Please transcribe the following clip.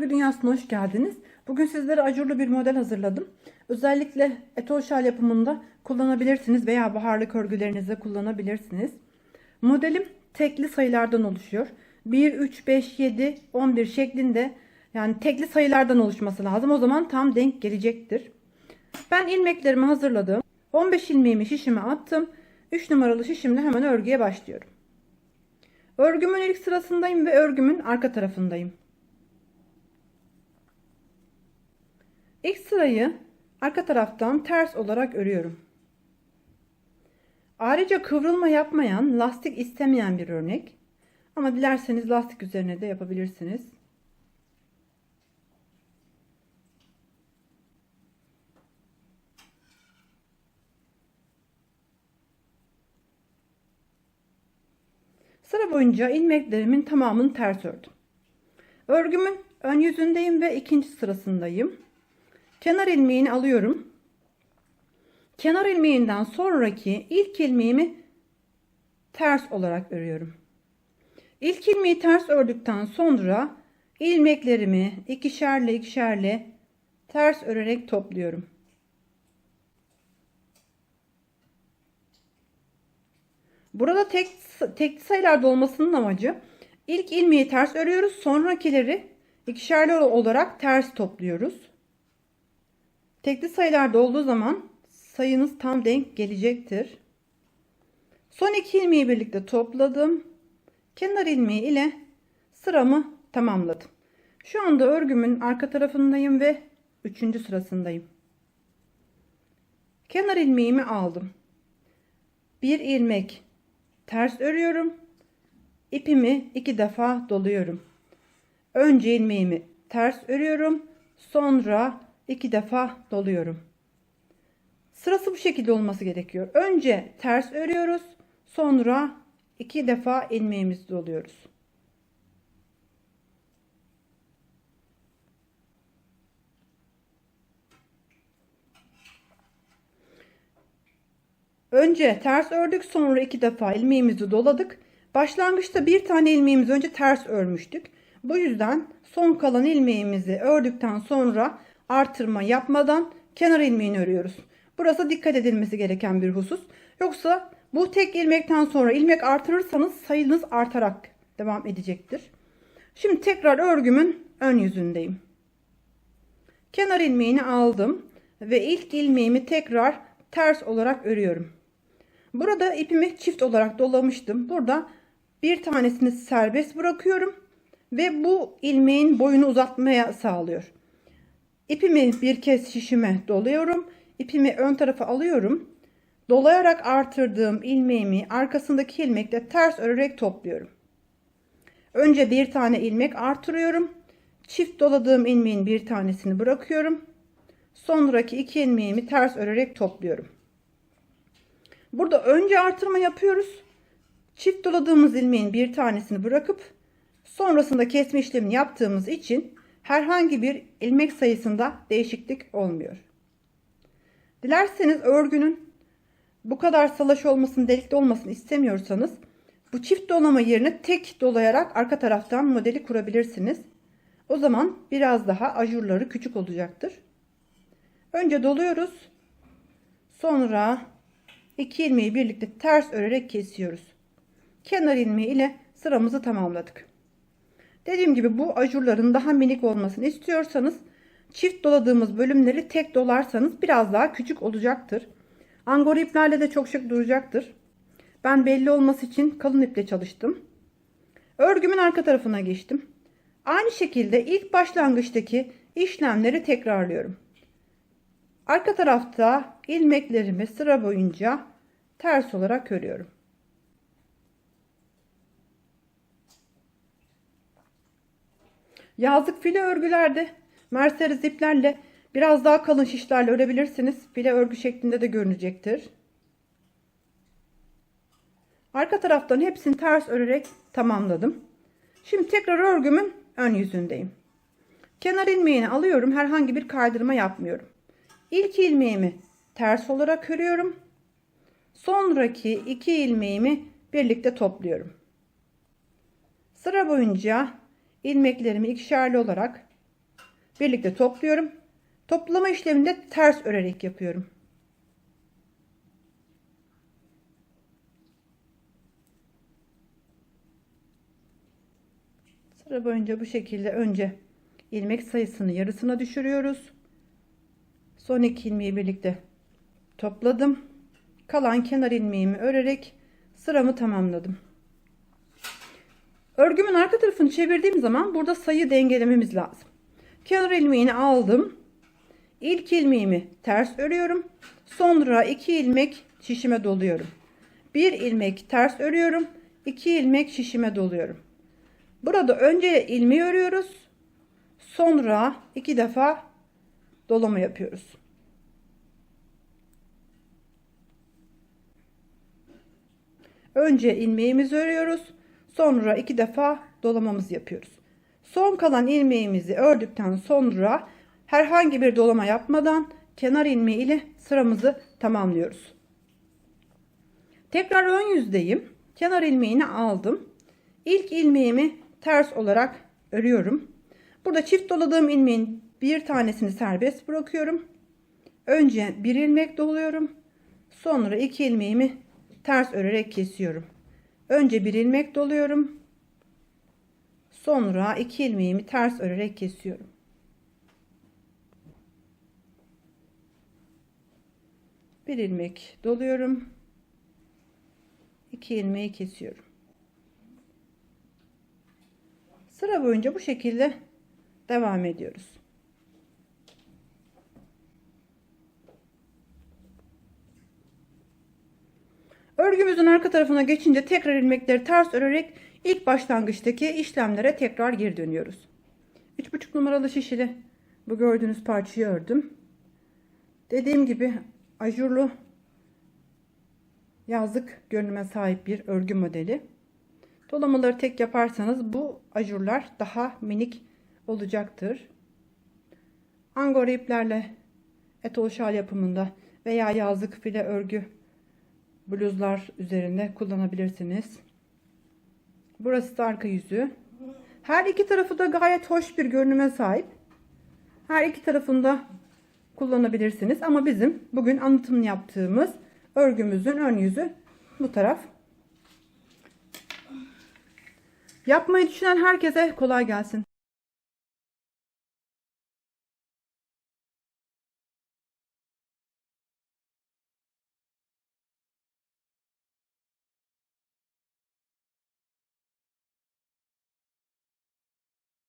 Örgü Dünyası'na hoş geldiniz. Bugün sizlere ajurlu bir model hazırladım. Özellikle etol şal yapımında kullanabilirsiniz veya baharlık örgülerinizde kullanabilirsiniz. Modelim tekli sayılardan oluşuyor. 1, 3, 5, 7, 11 şeklinde yani tekli sayılardan oluşması lazım. O zaman tam denk gelecektir. Ben ilmeklerimi hazırladım. 15 ilmeğimi şişime attım. 3 numaralı şişimle hemen örgüye başlıyorum. Örgümün ilk sırasındayım ve örgümün arka tarafındayım. İlk sırayı arka taraftan ters olarak örüyorum. Ayrıca kıvrılma yapmayan, lastik istemeyen bir örnek. Ama dilerseniz lastik üzerine de yapabilirsiniz. Sıra boyunca ilmeklerimin tamamını ters ördüm. Örgümün ön yüzündeyim ve ikinci sırasındayım. Kenar ilmeğini alıyorum. Kenar ilmeğinden sonraki ilk ilmeğimi ters olarak örüyorum. İlk ilmeği ters ördükten sonra ilmeklerimi ikişerle ikişerle ters örerek topluyorum. Burada tek tek sayılarda olmasının amacı ilk ilmeği ters örüyoruz, sonrakileri ikişerli olarak ters topluyoruz. Tekli sayılarda olduğu zaman sayınız tam denk gelecektir. Son iki ilmeği birlikte topladım. Kenar ilmeği ile sıramı tamamladım. Şu anda örgümün arka tarafındayım ve üçüncü sırasındayım. Kenar ilmeğimi aldım. Bir ilmek ters örüyorum. İpimi iki defa doluyorum. Önce ilmeğimi ters örüyorum. Sonra iki defa doluyorum. Sırası bu şekilde olması gerekiyor. Önce ters örüyoruz. Sonra iki defa ilmeğimizi doluyoruz. Önce ters ördük sonra iki defa ilmeğimizi doladık. Başlangıçta bir tane ilmeğimizi önce ters örmüştük. Bu yüzden son kalan ilmeğimizi ördükten sonra artırma yapmadan kenar ilmeğini örüyoruz. Burası dikkat edilmesi gereken bir husus. Yoksa bu tek ilmekten sonra ilmek artırırsanız sayınız artarak devam edecektir. Şimdi tekrar örgümün ön yüzündeyim. Kenar ilmeğini aldım ve ilk ilmeğimi tekrar ters olarak örüyorum. Burada ipimi çift olarak dolamıştım. Burada bir tanesini serbest bırakıyorum ve bu ilmeğin boyunu uzatmaya sağlıyor. İpimi bir kez şişime doluyorum. İpimi ön tarafa alıyorum. Dolayarak artırdığım ilmeğimi arkasındaki ilmekle ters örerek topluyorum. Önce bir tane ilmek artırıyorum. Çift doladığım ilmeğin bir tanesini bırakıyorum. Sonraki iki ilmeğimi ters örerek topluyorum. Burada önce artırma yapıyoruz. Çift doladığımız ilmeğin bir tanesini bırakıp sonrasında kesme işlemini yaptığımız için herhangi bir ilmek sayısında değişiklik olmuyor. Dilerseniz örgünün bu kadar salaş olmasını, delikli olmasını istemiyorsanız bu çift dolama yerine tek dolayarak arka taraftan modeli kurabilirsiniz. O zaman biraz daha ajurları küçük olacaktır. Önce doluyoruz. Sonra iki ilmeği birlikte ters örerek kesiyoruz. Kenar ilmeği ile sıramızı tamamladık. Dediğim gibi bu ajurların daha minik olmasını istiyorsanız çift doladığımız bölümleri tek dolarsanız biraz daha küçük olacaktır. Angora iplerle de çok şık duracaktır. Ben belli olması için kalın iple çalıştım. Örgümün arka tarafına geçtim. Aynı şekilde ilk başlangıçtaki işlemleri tekrarlıyorum. Arka tarafta ilmeklerimi sıra boyunca ters olarak örüyorum. Yazlık file örgülerde Mercedes iplerle biraz daha kalın şişlerle örebilirsiniz. File örgü şeklinde de görünecektir. Arka taraftan hepsini ters örerek tamamladım. Şimdi tekrar örgümün ön yüzündeyim. Kenar ilmeğini alıyorum. Herhangi bir kaydırma yapmıyorum. İlk ilmeğimi ters olarak örüyorum. Sonraki iki ilmeğimi birlikte topluyorum. Sıra boyunca ilmeklerimi ikişerli olarak birlikte topluyorum. Toplama işleminde ters örerek yapıyorum. Sıra boyunca bu şekilde önce ilmek sayısını yarısına düşürüyoruz. Son iki ilmeği birlikte topladım. Kalan kenar ilmeğimi örerek sıramı tamamladım. Örgümün arka tarafını çevirdiğim zaman burada sayı dengelememiz lazım. Kenar ilmeğini aldım. İlk ilmeğimi ters örüyorum. Sonra iki ilmek şişime doluyorum. Bir ilmek ters örüyorum. iki ilmek şişime doluyorum. Burada önce ilmeği örüyoruz. Sonra iki defa dolama yapıyoruz. Önce ilmeğimizi örüyoruz. Sonra iki defa dolamamızı yapıyoruz. Son kalan ilmeğimizi ördükten sonra herhangi bir dolama yapmadan kenar ilmeği ile sıramızı tamamlıyoruz. Tekrar ön yüzdeyim. Kenar ilmeğini aldım. İlk ilmeğimi ters olarak örüyorum. Burada çift doladığım ilmeğin bir tanesini serbest bırakıyorum. Önce bir ilmek doluyorum. Sonra iki ilmeğimi ters örerek kesiyorum. Önce bir ilmek doluyorum. Sonra iki ilmeğimi ters örerek kesiyorum. Bir ilmek doluyorum. İki ilmeği kesiyorum. Sıra boyunca bu şekilde devam ediyoruz. Örgümüzün arka tarafına geçince tekrar ilmekleri ters örerek ilk başlangıçtaki işlemlere tekrar geri dönüyoruz. 3,5 numaralı şişili bu gördüğünüz parçayı ördüm. Dediğim gibi ajurlu yazlık görünüme sahip bir örgü modeli. Dolamaları tek yaparsanız bu ajurlar daha minik olacaktır. Angora iplerle etol şal yapımında veya yazlık file örgü bluzlar üzerinde kullanabilirsiniz. Burası da arka yüzü. Her iki tarafı da gayet hoş bir görünüme sahip. Her iki tarafında kullanabilirsiniz. Ama bizim bugün anlatımını yaptığımız örgümüzün ön yüzü bu taraf. Yapmayı düşünen herkese kolay gelsin.